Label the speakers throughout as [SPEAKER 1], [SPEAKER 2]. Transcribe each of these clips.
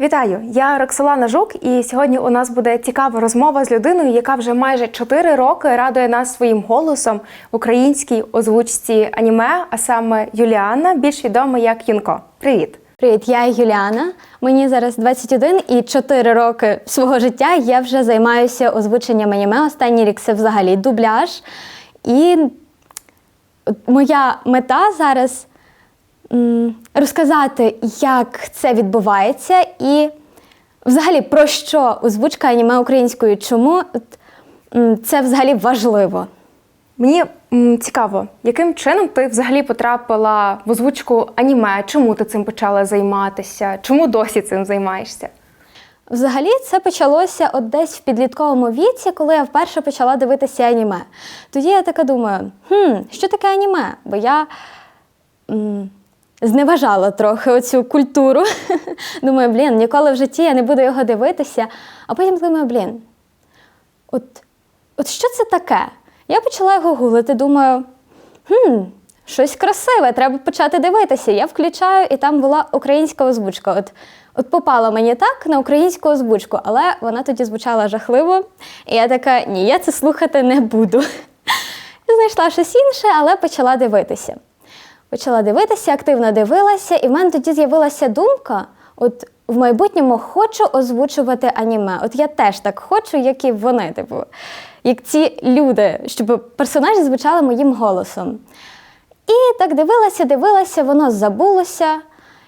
[SPEAKER 1] Вітаю! Я Роксолана Жук, і сьогодні у нас буде цікава розмова з людиною, яка вже майже 4 роки радує нас своїм голосом в українській озвучці аніме, а саме Юліанна, більш відома як Юнко. Привіт!
[SPEAKER 2] Привіт, я Юліана. Мені зараз 21 і 4 роки свого життя я вже займаюся озвученням аніме. Останній рік це взагалі дубляж. І моя мета зараз розказати, як це відбувається, і взагалі про що озвучка аніме українською, чому це взагалі важливо.
[SPEAKER 1] Мені цікаво, яким чином ти взагалі потрапила в озвучку аніме? Чому ти цим почала займатися? Чому досі цим займаєшся?
[SPEAKER 2] Взагалі це почалося от десь в підлітковому віці, коли я вперше почала дивитися аніме. Тоді я така думаю, хм, що таке аніме? Бо я м, зневажала трохи оцю культуру. думаю, блін, ніколи в житті я не буду його дивитися. А потім думаю, блін, от, от що це таке? Я почала його гуглити, думаю, хм, щось красиве, треба почати дивитися. Я включаю, і там була українська озвучка. От, от попала мені так на українську озвучку, але вона тоді звучала жахливо. І я така, ні, я це слухати не буду. Знайшла щось інше, але почала дивитися. Почала дивитися, активно дивилася, і в мене тоді з'явилася думка: от в майбутньому хочу озвучувати аніме. От я теж так хочу, як і вони, типу, як ці люди, щоб персонажі звучали моїм голосом. І так дивилася, дивилася, воно забулося.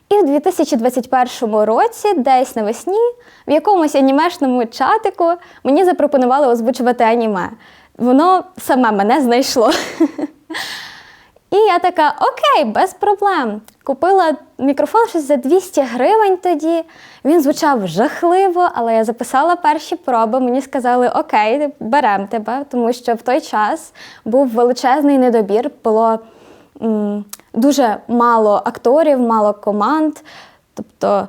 [SPEAKER 2] І в 2021 році, десь навесні, в якомусь анімешному чатику мені запропонували озвучувати аніме. Воно саме мене знайшло. І я така, окей, без проблем. Купила мікрофон щось за 200 гривень тоді. Він звучав жахливо, але я записала перші проби. Мені сказали, окей, беремо тебе, тому що в той час був величезний недобір, було м, дуже мало акторів, мало команд. Тобто,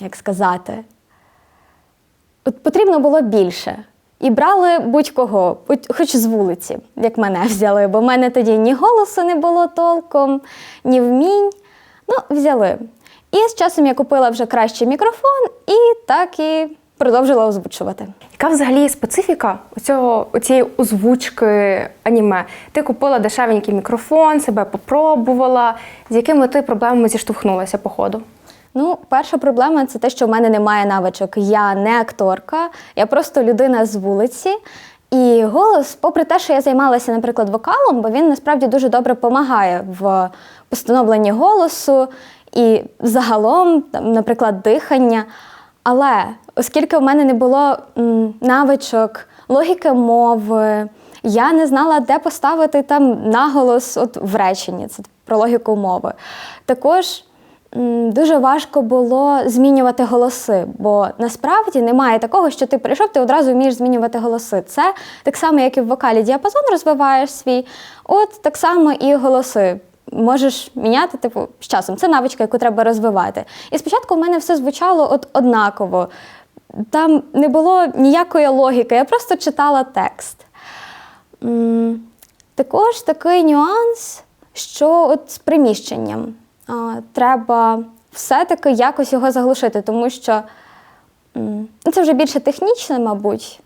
[SPEAKER 2] як сказати, от потрібно було більше. І брали будь-кого, хоч з вулиці, як мене взяли, бо в мене тоді ні голосу не було толком, ні вмінь. Ну, взяли. І з часом я купила вже кращий мікрофон і так і продовжила озвучувати.
[SPEAKER 1] Яка взагалі специфіка оцього, оцієї озвучки аніме? Ти купила дешевенький мікрофон, себе попробувала. З якими ти проблемами зіштовхнулася по ходу?
[SPEAKER 2] Ну, перша проблема це те, що в мене немає навичок. Я не акторка, я просто людина з вулиці. І голос, попри те, що я займалася, наприклад, вокалом, бо він насправді дуже добре допомагає в постановленні голосу і загалом, там, наприклад, дихання. Але оскільки в мене не було навичок, логіки мови, я не знала, де поставити там наголос от в реченні, це про логіку мови. Також дуже важко було змінювати голоси, бо насправді немає такого, що ти прийшов, ти одразу вмієш змінювати голоси. Це так само, як і в вокалі діапазон розвиваєш свій, от так само і голоси. Можеш міняти, типу, з часом. Це навичка, яку треба розвивати. І спочатку в мене все звучало от однаково. Там не було ніякої логіки, я просто читала текст. Також такий нюанс, що от з приміщенням треба все-таки якось його заглушити, тому що ну, це вже більше технічне, мабуть.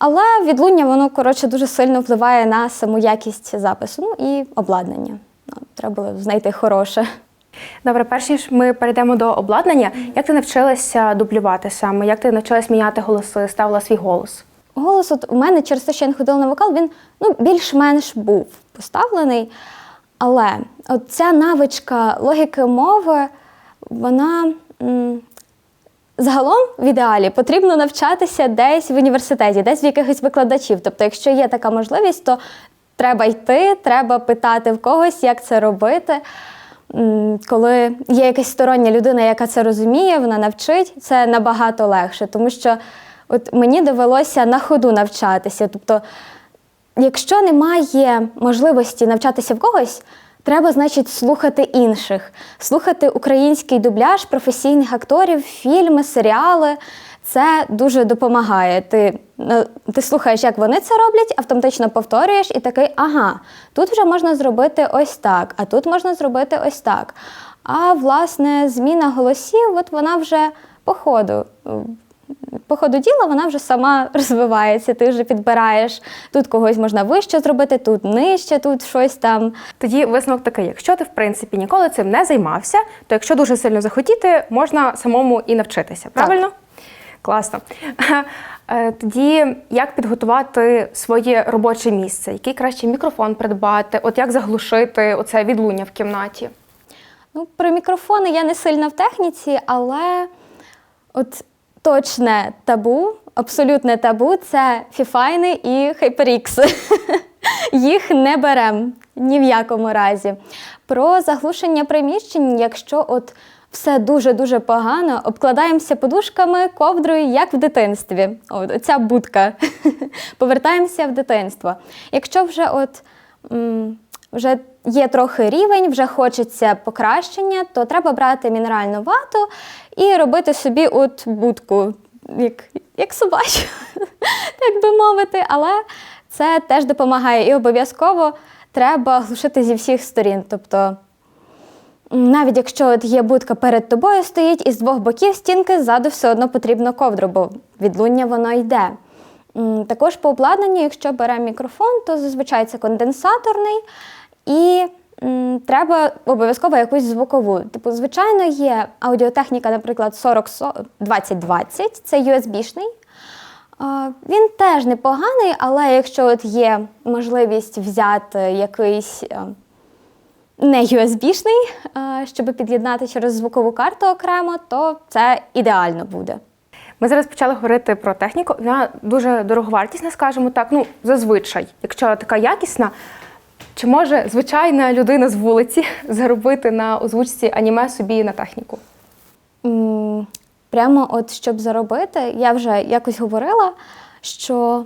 [SPEAKER 2] Але відлуння воно коротше дуже сильно впливає на саму якість запису ну, і обладнання. Ну, Треба було знайти хороше.
[SPEAKER 1] Добре, перш ніж ми перейдемо до обладнання, як ти навчилася дублювати саме? Як ти навчилась міняти голоси, ставила свій голос?
[SPEAKER 2] Голос, от у мене через те, що я не ходила на вокал, він ну, більш-менш був поставлений. Але от ця навичка логіки мови, вона м, загалом в ідеалі потрібно навчатися десь в університеті, десь в якихось викладачів. Тобто, якщо є така можливість, то треба йти, треба питати в когось, як це робити. Коли є якась стороння людина, яка це розуміє, вона навчить, це набагато легше, тому що от мені довелося на ходу навчатися. Тобто, якщо немає можливості навчатися в когось, треба, значить, слухати інших, слухати український дубляж професійних акторів, фільми, серіали. Це дуже допомагає. Ти, е, ти слухаєш, як вони це роблять, автоматично повторюєш і такий, ага, тут вже можна зробити ось так, а тут можна зробити ось так. А власне, зміна голосів, от вона вже по ходу. По ходу діла вона вже сама розвивається. Ти вже підбираєш тут когось можна вище зробити, тут нижче, тут щось там.
[SPEAKER 1] Тоді висновок такий: якщо ти в принципі ніколи цим не займався, то якщо дуже сильно захотіти, можна самому і навчитися. Правильно? Класно. Е, Тоді як підготувати своє робоче місце? Який краще мікрофон придбати? От як заглушити оце відлуння в кімнаті?
[SPEAKER 2] Ну, про мікрофони я не сильна в техніці, але от точне табу, абсолютне табу це фіфайни і HyperX. Їх не берем ні в якому разі. Про заглушення приміщень, якщо от все дуже-дуже погано, обкладаємося подушками, ковдрою, як в дитинстві. От оця будка. Повертаємося в дитинство. Якщо вже от. вже є трохи рівень, вже хочеться покращення, то треба брати мінеральну вату і робити собі от будку, як, як собачу, так би мовити. Але це теж допомагає і обов'язково треба глушити зі всіх сторін. Тобто, навіть якщо от є будка перед тобою стоїть, і з двох боків стінки ззаду все одно потрібно ковдру, бо відлуння воно йде. Також по обладнанню, якщо беремо мікрофон, то зазвичай це конденсаторний і м, треба обов'язково якусь звукову. Типу, звичайно, є аудіотехніка, наприклад, 40 2020, це USB-шний. Він теж непоганий, але якщо от є можливість взяти якийсь е, не USB-шний, щоб під'єднати через звукову карту окремо, то це ідеально буде.
[SPEAKER 1] Ми зараз почали говорити про техніку. Вона дуже дороговартісна, скажімо так. Ну, зазвичай, якщо така якісна, чи може звичайна людина з вулиці заробити на озвучці аніме собі на техніку?
[SPEAKER 2] М, Прямо от щоб заробити, я вже якось говорила, що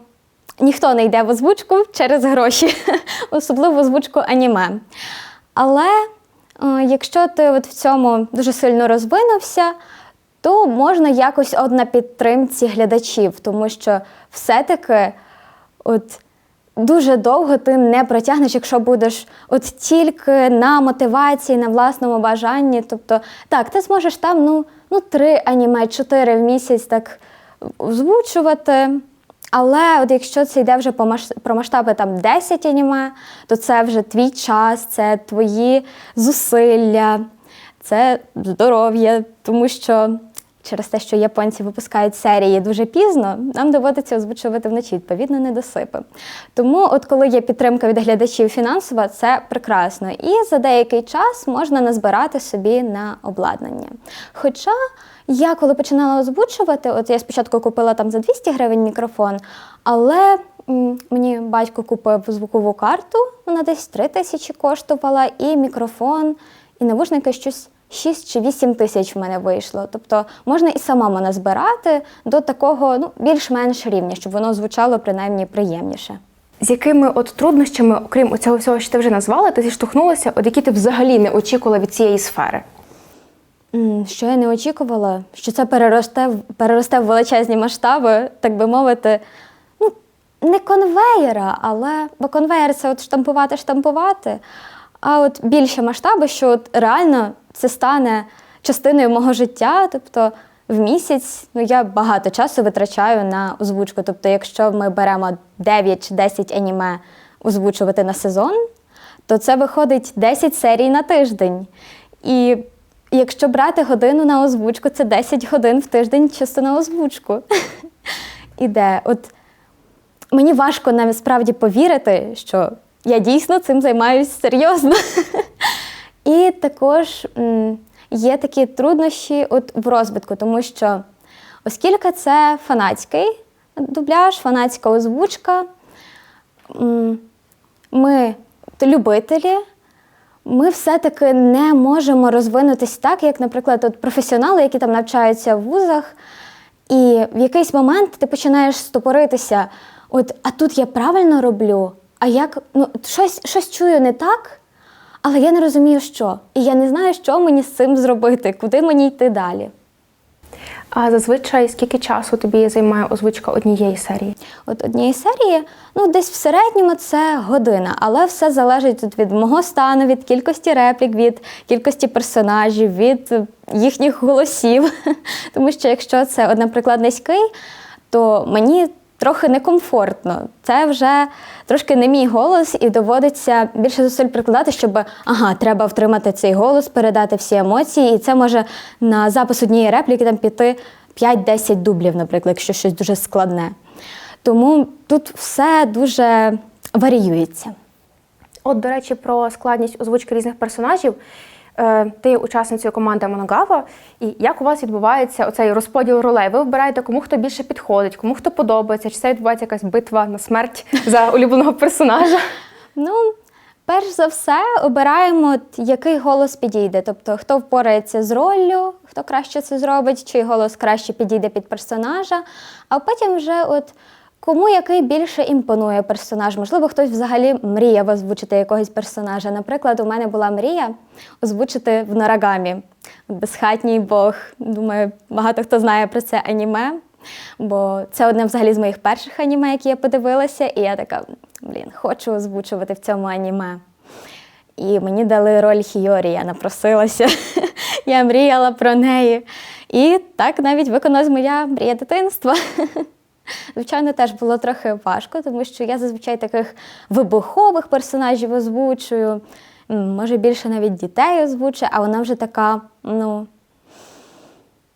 [SPEAKER 2] ніхто не йде в озвучку через гроші, особливо озвучку аніме. Але е, якщо ти от в цьому дуже сильно розвинувся, то можна якось от на підтримці глядачів, тому що все-таки от дуже довго ти не протягнеш, якщо будеш от тільки на мотивації, на власному бажанні. Тобто, так, ти зможеш там ну, ну три аніме, чотири в місяць так озвучувати. Але от якщо це йде вже про масштаби там 10 аніме, то це вже твій час, це твої зусилля, це здоров'я, тому що через те, що японці випускають серії дуже пізно, нам доводиться озвучувати вночі, відповідно, недосипи. Тому, от коли є підтримка від глядачів фінансова, це прекрасно. І за деякий час можна назбирати собі на обладнання. Хоча я коли починала озвучувати, от я спочатку купила там за 200 гривень мікрофон, але мені батько купив звукову карту, вона десь 3 тисячі коштувала, і мікрофон, і навушники щось 6 чи 8 тисяч в мене вийшло. Тобто можна і самому назбирати до такого ну, більш-менш рівня, щоб воно звучало принаймні приємніше.
[SPEAKER 1] З якими от труднощами, окрім цього всього, що ти вже назвала, ти зіштовхнулася, от які ти взагалі не очікувала від цієї сфери?
[SPEAKER 2] Що я не очікувала, що це переросте, переросте в величезні масштаби, так би мовити. Ну, не конвеєра, але бо конвеєр це от штампувати, штампувати. А от більше масштаби, що от реально це стане частиною мого життя. Тобто в місяць ну, я багато часу витрачаю на озвучку. Тобто, якщо ми беремо 9 чи 10 аніме озвучувати на сезон, то це виходить 10 серій на тиждень. І якщо брати годину на озвучку, це 10 годин в тиждень чисто на озвучку. Іде. От мені важко навіть справді повірити, що я дійсно цим займаюся серйозно. І також є такі труднощі от в розвитку, тому що оскільки це фанатський дубляж, фанатська озвучка, ми любителі, ми все-таки не можемо розвинутися так, як, наприклад, от професіонали, які там навчаються в вузах, і в якийсь момент ти починаєш стопоритися. От, а тут я правильно роблю, а як ну, щось, щось чую не так, але я не розумію, що. І я не знаю, що мені з цим зробити, куди мені йти далі.
[SPEAKER 1] А зазвичай скільки часу тобі займає озвучка однієї серії?
[SPEAKER 2] От однієї серії, ну десь в середньому це година, але все залежить тут від мого стану, від кількості реплік, від кількості персонажів, від е, їхніх голосів. Тому що якщо це, от, наприклад, низький, то мені трохи некомфортно. Це вже трошки не мій голос, і доводиться більше зусиль прикладати, щоб ага, треба втримати цей голос, передати всі емоції, і це може на запис однієї репліки там піти 5-10 дублів, наприклад, якщо щось дуже складне. Тому тут все дуже варіюється.
[SPEAKER 1] От, до речі, про складність озвучки різних персонажів. Е, Ти є учасницею команди Моногава, і як у вас відбувається оцей розподіл ролей? Ви вибираєте, кому хто більше підходить, кому хто подобається, чи це відбувається якась битва на смерть за улюбленого персонажа?
[SPEAKER 2] Ну, перш за все, обираємо, який голос підійде. Тобто, хто впорається з роллю, хто краще це зробить, чий голос краще підійде під персонажа. А потім вже от. Кому який більше імпонує персонаж? Можливо, хтось взагалі мріяв озвучити якогось персонажа. Наприклад, у мене була мрія озвучити в Нарагамі безхатній Бог. Думаю, багато хто знає про це аніме, бо це одне взагалі з моїх перших аніме, які я подивилася, і я така, блін, хочу озвучувати в цьому аніме. І мені дали роль Хіорі, я напросилася. я мріяла про неї. І так навіть виконалась моя мрія дитинства. Звичайно, теж було трохи важко, тому що я зазвичай таких вибухових персонажів озвучую, може більше навіть дітей озвучує, а вона вже така, ну,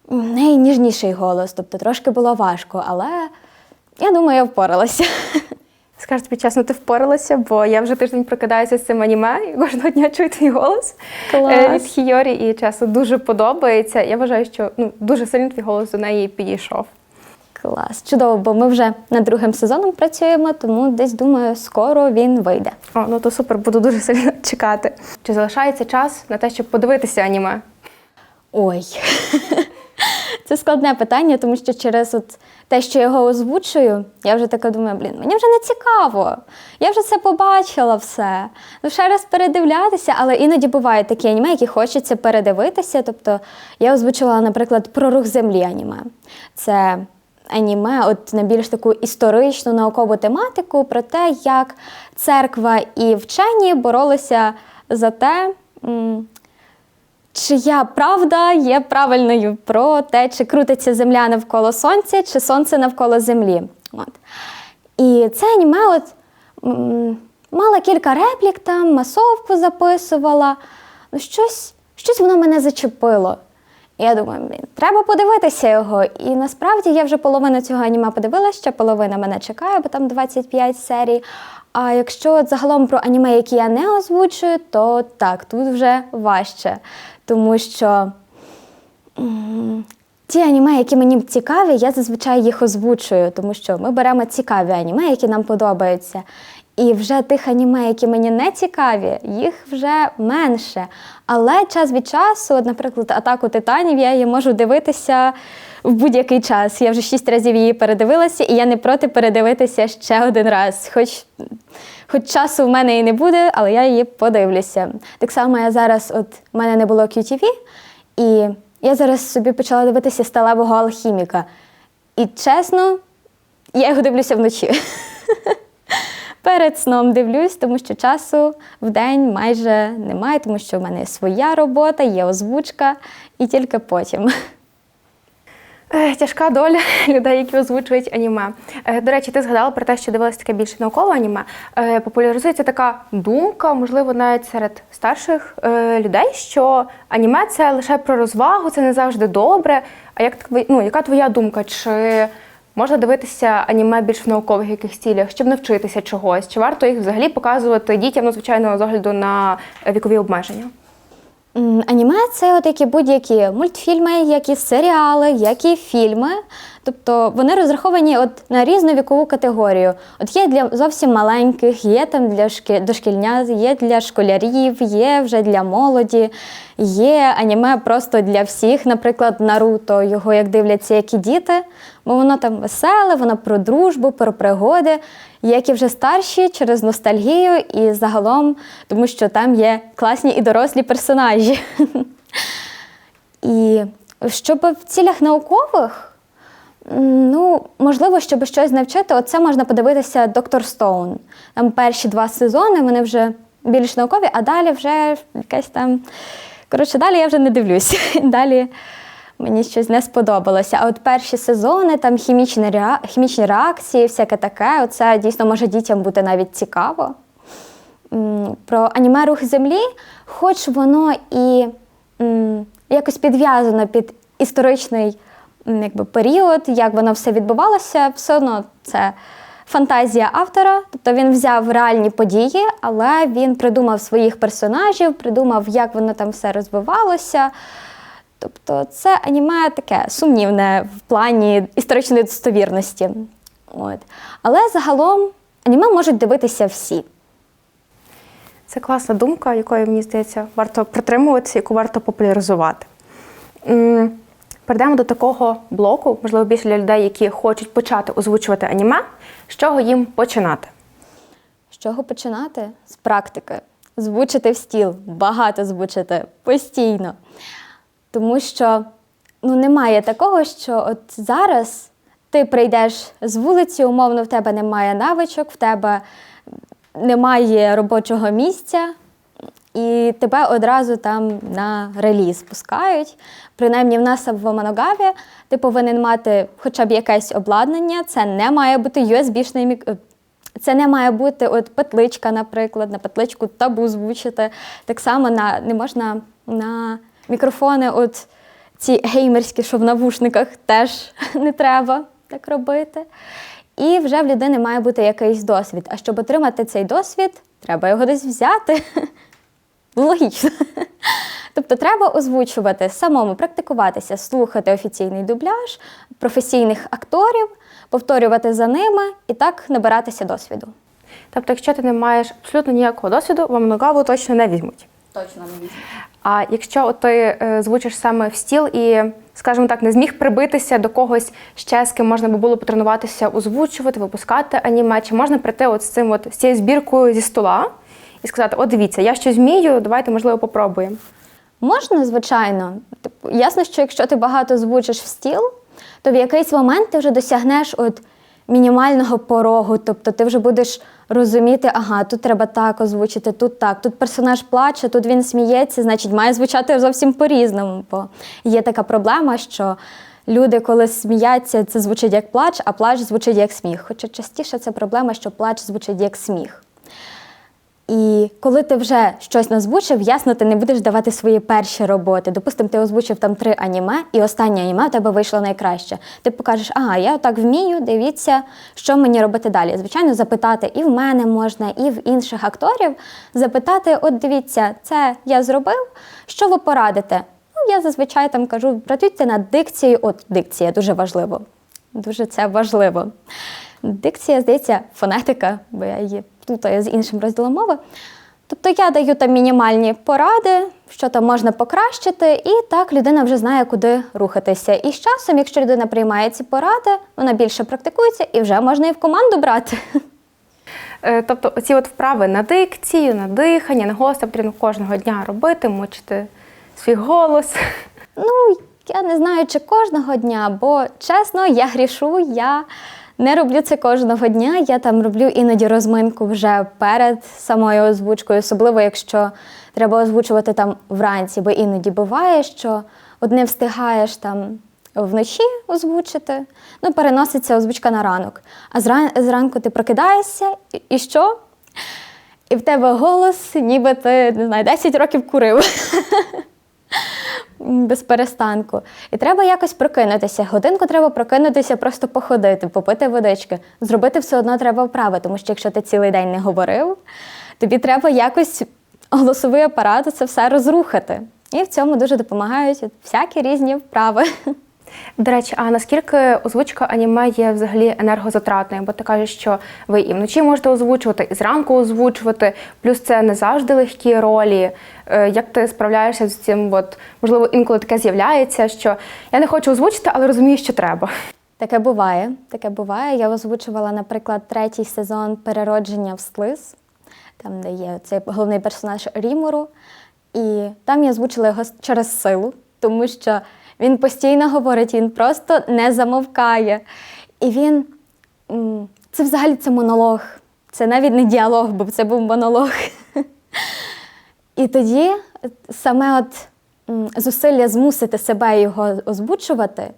[SPEAKER 2] в неї ніжніший голос, тобто трошки було важко, але я думаю, я впоралася.
[SPEAKER 1] Скажу тобі чесно, ти впоралася, бо я вже тиждень прокидаюся з цим аніме і кожного дня чую твій голос
[SPEAKER 2] Клас.
[SPEAKER 1] е, від Хіорі, і чесно дуже подобається. Я вважаю, що ну дуже сильно твій голос до неї підійшов.
[SPEAKER 2] Клас, чудово, бо ми вже над другим сезоном працюємо, тому десь думаю, скоро він вийде.
[SPEAKER 1] О, ну то супер, буду дуже сильно чекати. Чи залишається час на те, щоб подивитися аніме?
[SPEAKER 2] Ой. Це складне питання, тому що через от те, що я його озвучую, я вже така думаю, блін, мені вже не цікаво. Я вже це побачила все. Ну, ще раз передивлятися, але іноді бувають такі аніме, які хочеться передивитися. Тобто я озвучувала, наприклад, про рух землі аніме. Це аніме, от на більш таку історичну наукову тематику про те, як церква і вчені боролися за те. чия правда є правильною про те, чи крутиться земля навколо сонця, чи сонце навколо землі. От. І це аніме от, мала кілька реплік там, масовку записувала. Ну, щось, щось воно мене зачепило. Я думаю, блін, треба подивитися його. І насправді я вже половину цього аніме подивилася, ще половина мене чекає, бо там 25 серій. А якщо от загалом про аніме, які я не озвучую, то так, тут вже важче. Тому що ті аніме, які мені цікаві, я зазвичай їх озвучую, тому що ми беремо цікаві аніме, які нам подобаються. І вже тих аніме, які мені не цікаві, їх вже менше. Але час від часу, наприклад, атаку титанів, я її можу дивитися в будь-який час. Я вже шість разів її передивилася, і я не проти передивитися ще один раз. Хоч, хоч часу в мене і не буде, але я її подивлюся. Так само я зараз, от в мене не було QTV, і я зараз собі почала дивитися сталевого алхіміка. І чесно, я його дивлюся вночі. Перед сном дивлюсь, тому що часу в день майже немає, тому що в мене своя робота, є озвучка, і тільки потім.
[SPEAKER 1] Е, Тяжка доля людей, які озвучують аніме. Е, До речі, ти згадала про те, що дивилася таке більше наукове аніме. Е, Популяризується така думка, можливо, навіть серед старших людей, що аніме це лише про розвагу, це не завжди добре. А як ну, яка твоя думка? Чи можна дивитися аніме більш в наукових якихось цілях, щоб навчитися чогось? Чи варто їх взагалі показувати дітям, ну, звичайно, з огляду на вікові обмеження?
[SPEAKER 2] Аніме це от як будь-які мультфільми, як і серіали, як і фільми. Тобто вони розраховані от на різну вікову категорію. От є для зовсім маленьких, є там для шки- дошкільнят, є для школярів, є вже для молоді, є аніме просто для всіх. Наприклад, Наруто, його як дивляться, як і діти, бо воно там веселе, воно про дружбу, про пригоди, як і вже старші через ностальгію і загалом, тому що там є класні і дорослі персонажі. І Щоб в цілях наукових, ну, можливо, щоб щось навчити, оце можна подивитися Доктор Стоун. Там перші два сезони, вони вже більш наукові, а далі вже якась там. Коротше, далі я вже не дивлюсь. Далі мені щось не сподобалося. А от перші сезони, там хімічні, реа- хімічні реакції, всяке таке, оце дійсно може дітям бути навіть цікаво. Про аніме рух землі, хоч воно і якось підв'язано під історичний якби, період, як воно все відбувалося, все одно це фантазія автора. Тобто він взяв реальні події, але він придумав своїх персонажів, придумав, як воно там все розвивалося. Тобто це аніме таке сумнівне в плані історичної достовірності. От. Але загалом аніме можуть дивитися всі.
[SPEAKER 1] Це класна думка, якої, мені здається, варто притримуватися, яку варто популяризувати. Перейдемо до такого блоку, можливо, більше для людей, які хочуть почати озвучувати аніме. З чого їм починати?
[SPEAKER 2] З чого починати? З практики. Звучити в стіл, багато звучити, постійно. Тому що ну, немає такого, що от зараз ти прийдеш з вулиці, умовно, в тебе немає навичок, в тебе немає робочого місця, і тебе одразу там на реліз пускають. Принаймні, в нас в Моногаві ти повинен мати хоча б якесь обладнання. Це не має бути USB-шний мік... е, Це не має бути от петличка, наприклад, на петличку табу звучити. Так само на, не можна на мікрофони, от ці геймерські, що в навушниках, теж не треба так робити. І вже в людини має бути якийсь досвід. А щоб отримати цей досвід, треба його десь взяти. Ну, Логічно. Тобто треба озвучувати самому, практикуватися, слухати офіційний дубляж, професійних акторів, повторювати за ними і так набиратися досвіду.
[SPEAKER 1] Тобто, якщо ти не маєш абсолютно ніякого досвіду, вам ногаву точно не візьмуть.
[SPEAKER 2] Точно не візьму.
[SPEAKER 1] А якщо от ти е, звучиш саме в стіл і, скажімо так, не зміг прибитися до когось ще з ким можна би було потренуватися, озвучувати, випускати аніме, чи можна прийти от з цим от з цією збіркою зі стола і сказати: О, дивіться, я щось вмію, давайте, можливо, попробуємо.
[SPEAKER 2] Можна, звичайно. Типу, ясно, що якщо ти багато звучиш в стіл, то в якийсь момент ти вже досягнеш от мінімального порогу. Тобто ти вже будеш розуміти, ага, тут треба так озвучити, тут так, тут персонаж плаче, тут він сміється, значить, має звучати зовсім по-різному. Бо є така проблема, що люди, коли сміються, це звучить як плач, а плач звучить як сміх. Хоча частіше це проблема, що плач звучить як сміх. І коли ти вже щось назвучив, ясно, ти не будеш давати свої перші роботи. Допустимо, ти озвучив там три аніме, і останнє аніме у тебе вийшло найкраще. Ти покажеш, ага, я отак вмію, дивіться, що мені робити далі. Звичайно, запитати і в мене можна, і в інших акторів. Запитати: от дивіться, це я зробив, що ви порадите? Ну, я зазвичай там кажу, працюйте над дикцією. От дикція дуже важливо. Дуже це важливо. Дикція, здається, фонетика, бо я її плутаю з іншим розділом мови. Тобто я даю там мінімальні поради, що там можна покращити, і так людина вже знає, куди рухатися. І з часом, якщо людина приймає ці поради, вона більше практикується і вже можна і в команду брати.
[SPEAKER 1] Е, Тобто, оці от вправи на дикцію, на дихання, на голос потрібно кожного дня робити, мучити свій голос.
[SPEAKER 2] Ну, я не знаю, чи кожного дня, бо чесно, я грішу, я не роблю це кожного дня. Я там роблю іноді розминку вже перед самою озвучкою, особливо якщо треба озвучувати там вранці, бо іноді буває, що от не встигаєш там вночі озвучити, ну, переноситься озвучка на ранок. А зран- зранку ти прокидаєшся, і, і що? І в тебе голос, ніби ти не знаю, 10 років курив без перестанку. І треба якось прокинутися. Годинку треба прокинутися, просто походити, попити водички. Зробити все одно треба вправи, тому що якщо ти цілий день не говорив, тобі треба якось голосовий апарат це все розрухати. І в цьому дуже допомагають всякі різні вправи.
[SPEAKER 1] До речі, а наскільки озвучка аніме є взагалі енергозатратною? Бо ти кажеш, що ви і вночі можете озвучувати, і зранку озвучувати, плюс це не завжди легкі ролі. Е, Як ти справляєшся з цим? От, можливо, інколи таке з'являється, що я не хочу озвучити, але розумію, що треба.
[SPEAKER 2] Таке буває. Таке буває. Я озвучувала, наприклад, третій сезон переродження в слиз, там, де є цей головний персонаж Рімору. І там я озвучила його через силу, тому що Він постійно говорить, він просто не замовкає. І він це взагалі це монолог. Це навіть не діалог, бо це був монолог. І тоді саме от зусилля змусити себе його озвучувати,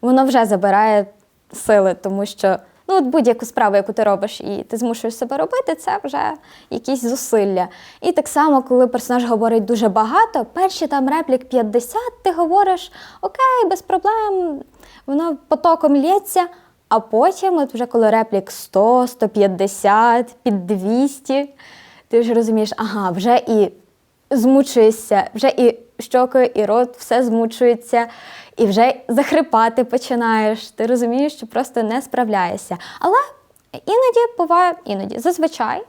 [SPEAKER 2] воно вже забирає сили, тому що ну, от будь-яку справу, яку ти робиш, і ти змушуєш себе робити, це вже якісь зусилля. І так само, коли персонаж говорить дуже багато, перші там реплік 50, ти говориш окей, без проблем, воно потоком лється. А потім, от вже коли реплік 100, 150, під 200, ти вже розумієш, ага, вже і змучуєшся, вже і щоки, і рот, все змучується, і вже захрипати починаєш. Ти розумієш, що просто не справляєшся. Але іноді буває, іноді, зазвичай.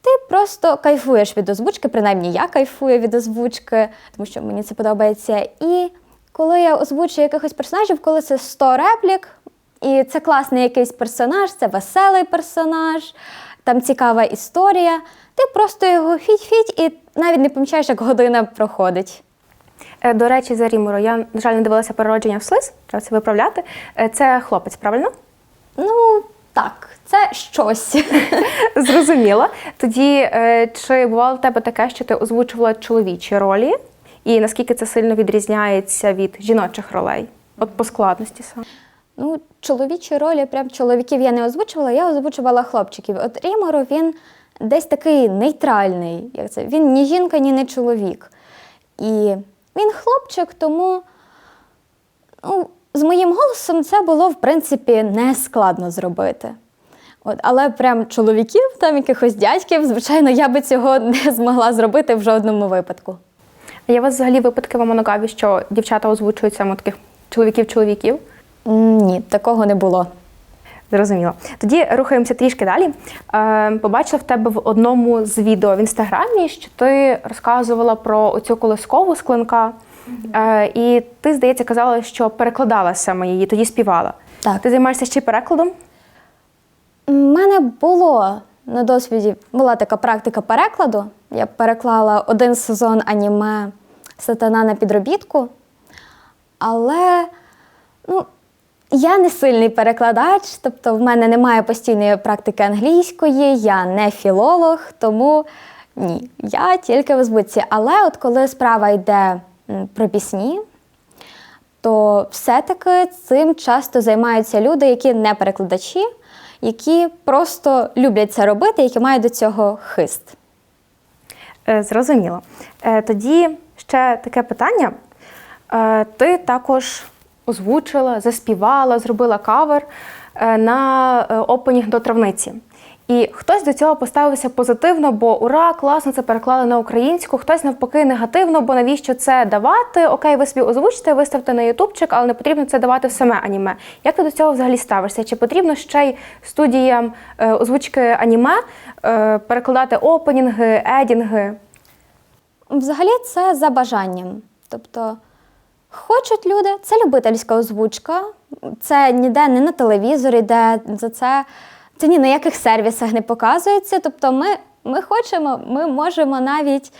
[SPEAKER 2] Ти просто кайфуєш від озвучки, принаймні я кайфую від озвучки, тому що мені це подобається. І коли я озвучую якихось персонажів, коли це 100 реплік, і це класний якийсь персонаж, це веселий персонаж, там цікава історія, ти просто його фіть-фіть і навіть не помічаєш, як година проходить.
[SPEAKER 1] Е, До речі, за Рімору, я, на жаль, не дивилася переродження в слиз, треба це виправляти. Е, Це хлопець, правильно?
[SPEAKER 2] Ну, так, це щось.
[SPEAKER 1] Зрозуміло. Тоді е, чи бувало в тебе таке, що ти озвучувала чоловічі ролі, і наскільки це сильно відрізняється від жіночих ролей? От по складності саме.
[SPEAKER 2] Ну, чоловічі ролі, прям чоловіків я не озвучувала, я озвучувала хлопчиків. От Рімору він десь такий нейтральний. Як це? Він ні жінка, ні не чоловік. І він хлопчик, тому ну, з моїм голосом це було, в принципі, не складно зробити. От, але прям чоловіків, там якихось дядьків, звичайно, я би цього не змогла зробити в жодному випадку.
[SPEAKER 1] А Є у вас взагалі випадки в Амоногаві, що дівчата озвучують саме таких чоловіків-чоловіків?
[SPEAKER 2] Ні, такого не було.
[SPEAKER 1] Зрозуміло. Тоді рухаємося трішки далі. Е, побачила в тебе в одному з відео в інстаграмі, що ти розказувала про оцю колискову з клинка. Е, і ти, здається, казала, що перекладала саме її, тоді співала.
[SPEAKER 2] Так.
[SPEAKER 1] Ти займаєшся ще й перекладом?
[SPEAKER 2] У мене було на досвіді була така практика перекладу. Я переклала один сезон аніме Сатана на підробітку. Але ну, я не сильний перекладач, тобто в мене немає постійної практики англійської, я не філолог, тому ні, я тільки в озвучці. Але от коли справа йде про пісні, то все-таки цим часто займаються люди, які не перекладачі, які просто люблять це робити, які мають до цього хист.
[SPEAKER 1] Е, Зрозуміло. Е, Тоді ще таке питання. Е, Ти також озвучила, заспівала, зробила кавер е, на е, опенінг до травниці. І хтось до цього поставився позитивно, бо ура, класно, це переклали на українську. Хтось навпаки негативно, бо навіщо це давати? Окей, ви собі озвучите, виставте на ютубчик, але не потрібно це давати в саме аніме. Як ти до цього взагалі ставишся? Чи потрібно ще й студіям е, озвучки аніме перекладати опенінги, едінги?
[SPEAKER 2] Взагалі, це за бажанням. Тобто, хочуть люди, це любительська озвучка, це ніде не на телевізорі, де за це, це ні на яких сервісах не показується. Тобто, ми, ми хочемо, ми можемо навіть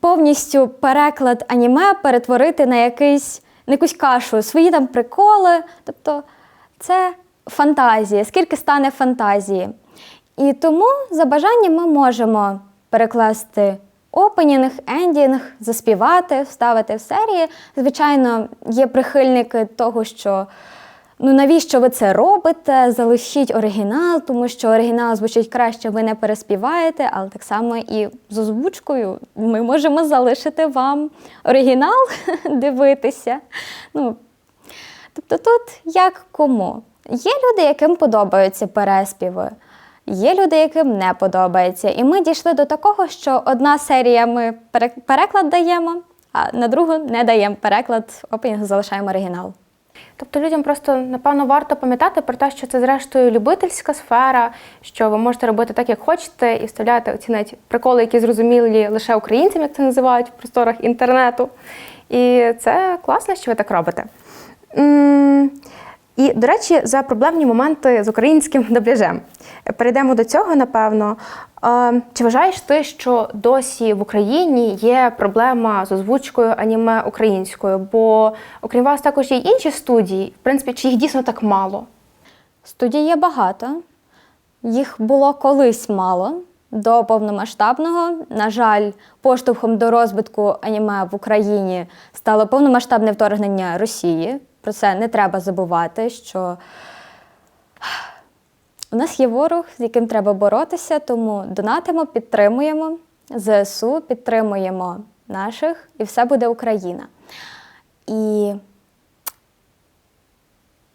[SPEAKER 2] повністю переклад аніме перетворити на якийсь на якусь кашу, свої там приколи. Тобто, це фантазія, скільки стане фантазії. І тому за бажанням ми можемо перекласти опенінг, ендінг, заспівати, вставити в серії. Звичайно, є прихильники того, що ну навіщо ви це робите? Залишіть оригінал, тому що оригінал звучить краще, ви не переспіваєте, але так само і з озвучкою ми можемо залишити вам оригінал дивитися. Ну, Тобто тут як кому. Є люди, яким подобаються переспіви, є люди, яким не подобається. І ми дійшли до такого, що одна серія ми переклад даємо, а на другу не даємо переклад, опінг залишаємо оригінал.
[SPEAKER 1] Тобто людям просто напевно варто пам'ятати про те, що це зрештою любительська сфера, що ви можете робити так, як хочете, і вставляти оці навіть приколи, які зрозумілі лише українцям, як це називають в просторах інтернету. І це класно, що ви так робите. І, до речі, за проблемні моменти з українським дубляжем. Перейдемо до цього, напевно. Чи вважаєш ти, що досі в Україні є проблема з озвучкою аніме українською? Бо окрім вас також є інші студії, в принципі, чи їх дійсно так мало?
[SPEAKER 2] Студій є багато. Їх було колись мало до повномасштабного. На жаль, поштовхом до розвитку аніме в Україні стало повномасштабне вторгнення Росії. Про це не треба забувати, що у нас є ворог, з яким треба боротися, тому донатимо, підтримуємо ЗСУ, підтримуємо наших, і все буде Україна. І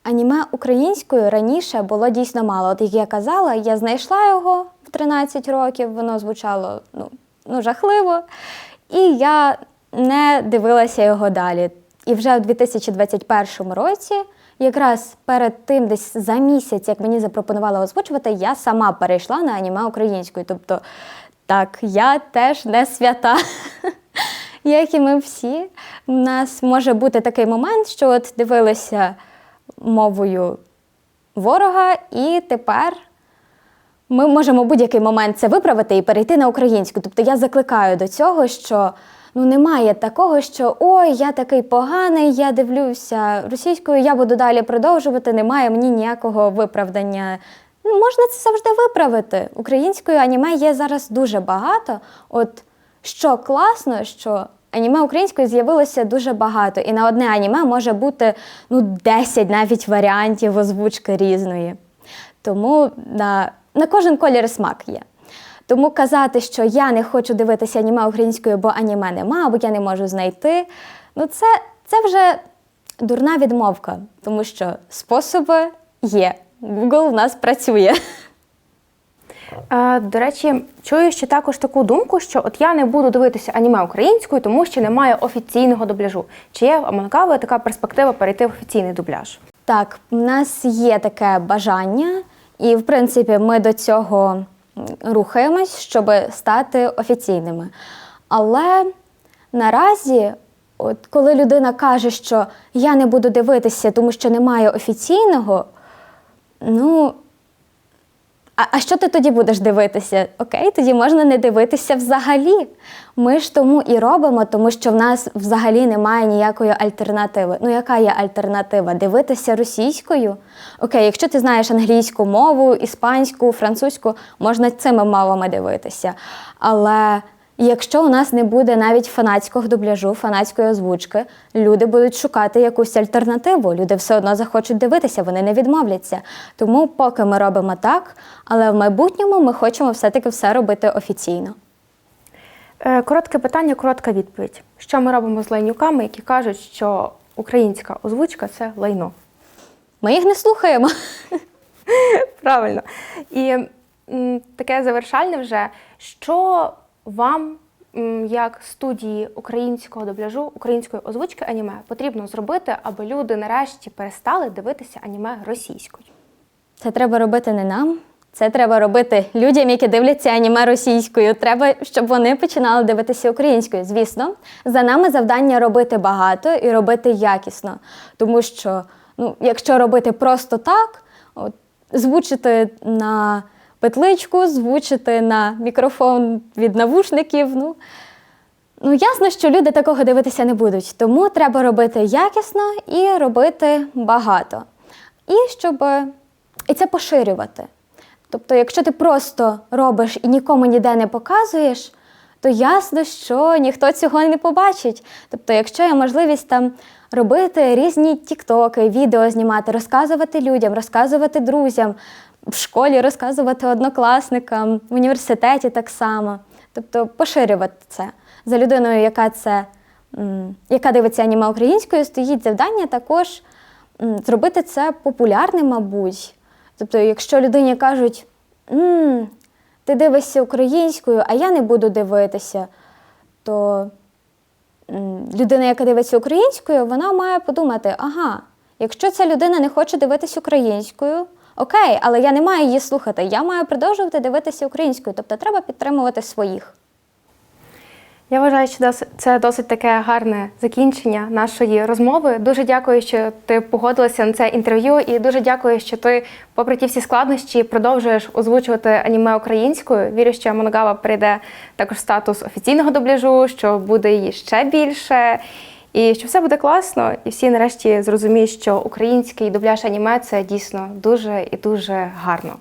[SPEAKER 2] Аніме українською раніше було дійсно мало. От як я казала, я знайшла його в 13 років, воно звучало ну, ну, жахливо. І я не дивилася його далі. І вже у 2021 році, якраз перед тим, десь за місяць, як мені запропонували озвучувати, я сама перейшла на аніме українською. Тобто, так, я теж не свята. Як і ми всі, у нас може бути такий момент, що от дивилися мовою ворога, і тепер ми можемо будь-який момент це виправити і перейти на українську. Тобто я закликаю до цього, що ну немає такого, що ой, я такий поганий, я дивлюся російською, я буду далі продовжувати. Немає мені ніякого виправдання. Ну, Можна це завжди виправити. Українською аніме є зараз дуже багато. От що класно, що аніме українською з'явилося дуже багато, і на одне аніме може бути ну, 10 навіть варіантів озвучки різної. Тому на, на кожен колір смак є. Тому казати, що я не хочу дивитися аніме українською, бо аніме нема, або я не можу знайти. Ну, це, це вже дурна відмовка, тому що способи є. Google в нас працює.
[SPEAKER 1] Е, До речі, чую ще також таку думку, що от я не буду дивитися аніме українською, тому що немає офіційного дубляжу. Чи є в така перспектива перейти в офіційний дубляж?
[SPEAKER 2] Так, у нас є таке бажання, і в принципі ми до цього рухаємось, щоб стати офіційними. Але наразі, от коли людина каже, що я не буду дивитися, тому що немає офіційного, ну. А, а що ти тоді будеш дивитися? Окей, тоді можна не дивитися взагалі. Ми ж тому і робимо, тому що в нас взагалі немає ніякої альтернативи. Ну, яка є альтернатива? Дивитися російською? Окей, якщо ти знаєш англійську мову, іспанську, французьку, можна цими мовами дивитися. Але якщо у нас не буде навіть фанатського дубляжу, фанатської озвучки, люди будуть шукати якусь альтернативу. Люди все одно захочуть дивитися, вони не відмовляться. Тому поки ми робимо так, але в майбутньому ми хочемо все-таки все робити офіційно.
[SPEAKER 1] Е, Коротке питання, коротка відповідь. Що ми робимо з лайнюками, які кажуть, що українська озвучка це лайно?
[SPEAKER 2] Ми їх не слухаємо.
[SPEAKER 1] Правильно. І таке завершальне вже, що вам, як студії українського дубляжу, української озвучки аніме, потрібно зробити, аби люди нарешті перестали дивитися аніме російською?
[SPEAKER 2] Це треба робити не нам. Це треба робити людям, які дивляться аніме російською. Треба, щоб вони починали дивитися українською. Звісно, за нами завдання робити багато і робити якісно. Тому що, ну, якщо робити просто так, от, звучити на петличку, звучити на мікрофон від навушників, ну, Ну, ясно, що люди такого дивитися не будуть, тому треба робити якісно і робити багато. І щоб і це поширювати. Тобто, якщо ти просто робиш і нікому ніде не показуєш, то ясно, що ніхто цього не побачить. Тобто, якщо є можливість там робити різні тіктоки, відео знімати, розказувати людям, розказувати друзям, в школі розказувати однокласникам, в університеті так само. Тобто поширювати це. За людиною, яка це, яка дивиться аніме українською, стоїть завдання також зробити це популярним, мабуть. Тобто, якщо людині кажуть, м, ти дивишся українською, а я не буду дивитися, то людина, яка дивиться українською, вона має подумати: ага, якщо ця людина не хоче дивитися українською, окей, але я не маю її слухати, я маю продовжувати дивитися українською. Тобто треба підтримувати своїх.
[SPEAKER 1] Я вважаю, що це досить таке гарне закінчення нашої розмови. Дуже дякую, що ти погодилася на це інтерв'ю, і дуже дякую, що ти, попри ті всі складнощі, продовжуєш озвучувати аніме українською. Вірю, що Моногава прийде також статус офіційного дубляжу, що буде її ще більше. І що все буде класно, і всі нарешті зрозуміють, що український дубляж аніме це дійсно дуже і дуже гарно.